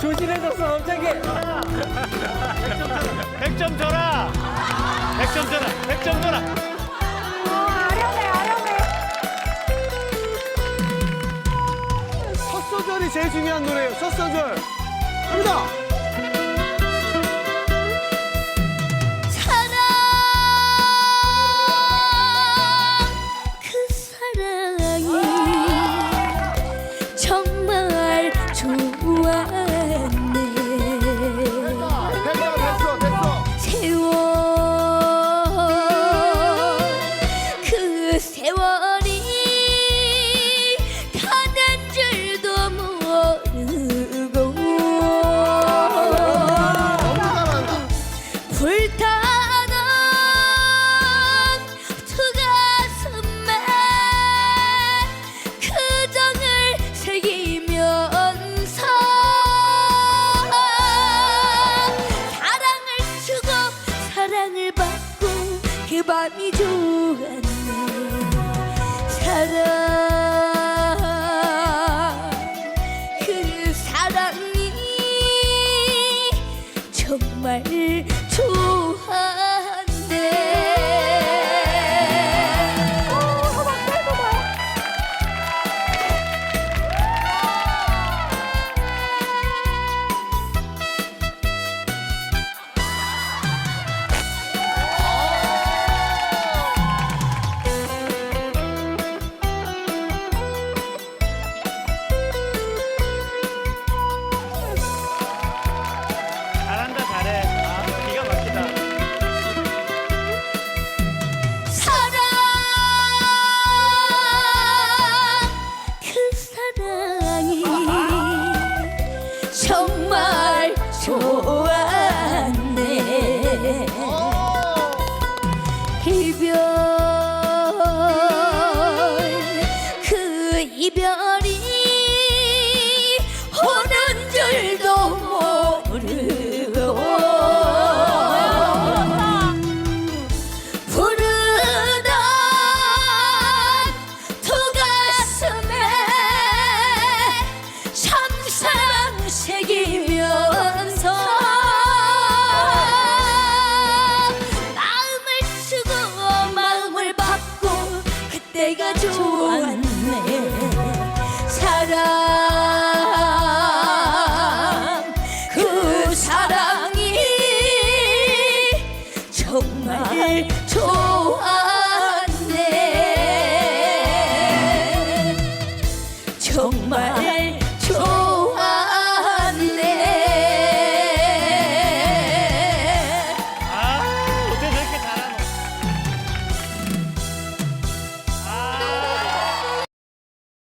조신해졌어 갑자기 100점 줘라. 100점 줘라. 100점 줘라. 아련해 아련해 첫 소절이 제일 중요한 노래예요. 첫 소절. 갑니다. 불타는 두 가슴에 그 정을 새기면서 사랑을 주고 사랑을 받고 그 밤이 좋았네. 사랑 그 사랑이 정말 사랑이 정말 좋았네. 이별 그 이별이 오는 줄도 모르 새기면서 마음을 쓰고 마음을 받고 그때가 좋았네